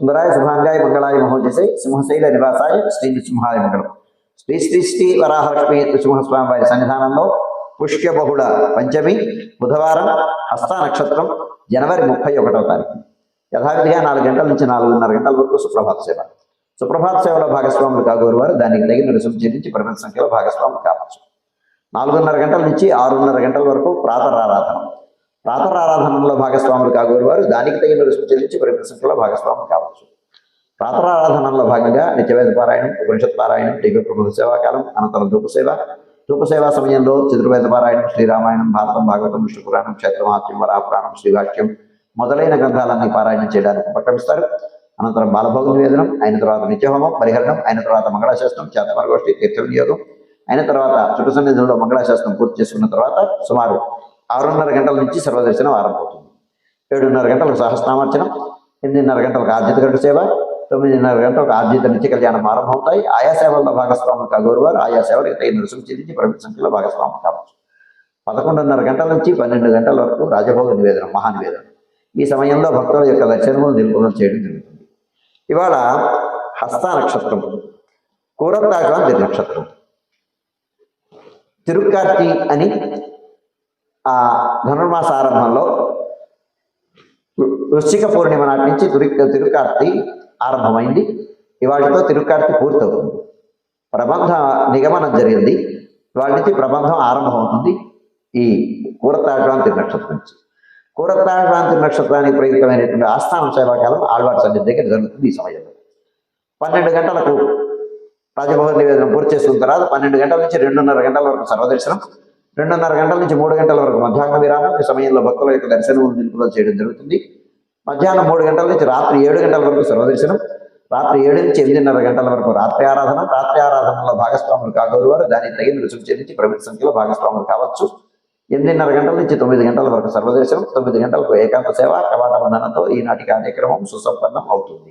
సుందరాయ శుభాంగాయ మంగళాయ మహోజసే సింహశైల నివాసాయ శ్రీ నృసింహాయ మంగళం. శ్రీ శ్రీ శ్రీ వరాహలక్ష్మి నృసింహస్వామి వారి సన్నిధానంలో పుష్య బహుళ పంచమి బుధవారం హస్త నక్షత్రం జనవరి ముప్పై ఒకటవ తారీఖు. యథావిధిగా నాలుగు గంటల నుంచి నాలుగున్నర గంటల వరకు సుప్రభాత సేవ. సుప్రభాత సేవలో భాగస్వాములు కాగోరు వారు దానికి తగిన రుసుము చెల్లించి పరిమిత సంఖ్యలో భాగస్వాములు కావచ్చు. నాలుగున్నర గంటల నుంచి ఆరున్నర గంటల వరకు ప్రాతరారాధన. ప్రాతరారాధనలో భాగస్వాములు కాగోరు వారు దానికి తగిన రుసుము చెల్లించి పరిమిత భాగస్వాములు కావచ్చు. ప్రాతరారాధనలో భాగంగా నిత్యవేద పారాయణం ఉపనిషత్ పారాయణం టీవీ ప్రభుత్వ సేవాకాలం అనంతరం ధూప సేవ. సేవా సమయంలో చతుర్వేద పారాయణం శ్రీరామాయణం భారతం భాగవతం విష్ణు పురాణం క్షేత్రమహాత్మ్యం వరాపురాణం శ్రీవాక్యం మొదలైన గ్రంథాలన్నీ పారాయణం చేయడానికి ఉపక్రమిస్తారు. అనంతరం బాలభోగ నివేదనం అయిన తర్వాత నిత్యహోమం పరిహరణం అయిన తర్వాత మంగళాశాస్త్రం చేతమరగోష్ఠి తీర్థ వినియోగం అయిన తర్వాత చుట్టు సన్నిధిలో మంగళాశాస్త్రం పూర్తి చేసుకున్న తర్వాత సుమారు ఆరున్నర గంటల నుంచి సర్వదర్శనం ఆరంభమవుతుంది. ఏడున్నర గంటలకు సహస్నామార్చనం ఎనిమిదిన్నర గంటలకు ఆర్జిత గంట సేవ తొమ్మిదిన్నర గంటలకు ఆర్జిత నిత్య కళ్యాణం ఆరంభమవుతాయి. ఆయా సేవల్లో భాగస్వాములు కాగోరు వారు. ఆయా సేవలకు తగిన రుసుము చెల్లించి పరిమిత సంఖ్యలో భాగస్వాములు కావచ్చు. పదకొండున్నర గంటల నుంచి పన్నెండు గంటల వరకు రాజభోగ నివేదన మహానివేదన. ఈ సమయంలో భక్తుల యొక్క దర్శనము నిలుపుదల చేయడం జరుగుతుంది. ఇవాళ హస్త నక్షత్రం కూరతాకం నక్షత్రం తిరుక్కార్తి అని ఆ ధనుర్మాస ఆరంభంలో వృశ్చిక పూర్ణిమ నాటి నుంచి తిరు తిరుకార్తి ఆరంభమైంది. ఇవాళతో తిరుక్కార్తి పూర్తవుతుంది. ప్రబంధ నిగమనం జరిగింది. ఇవాళ నుంచి ప్రబంధం ఆరంభమవుతుంది. ఈ కూరతాడ్వాంతి నక్షత్రం నుంచి. కూరతాడ్వాంతి నక్షత్రానికి ప్రయుక్తమైనటువంటి ఆస్థానం సేవాకాలం ఆళ్వార్ సన్నిధి దగ్గర జరుగుతుంది ఈ సమయంలో. పన్నెండు గంటలకు రాజభవన్ నివేదన పూర్తి చేసుకున్న తర్వాత పన్నెండు గంటల నుంచి రెండున్నర గంటల వరకు సర్వదర్శనం రెండున్నర గంటల నుంచి మూడు గంటల వరకు మధ్యాహ్న విరామం ఈ సమయంలో భక్తుల యొక్క దర్శనం నిలుపుదల చేయడం జరుగుతుంది. మధ్యాహ్నం మూడు గంటల నుంచి రాత్రి ఏడు గంటల వరకు సర్వదర్శనం రాత్రి ఏడు నుంచి ఎనిమిదిన్నర గంటల వరకు రాత్రి ఆరాధన రాత్రి ఆరాధనలో భాగస్వాములు కాగోరు వారు దానికి తగిన రుచులు చెల్లించి ప్రమిత సంఖ్యలో భాగస్వాములు కావచ్చు. ఎనిమిదిన్నర గంటల నుంచి తొమ్మిది గంటల వరకు సర్వదర్శనం తొమ్మిది గంటలకు ఏకాంత సేవ కవాట వందనతో ఈనాటి కార్యక్రమం సుసంపన్నం అవుతుంది.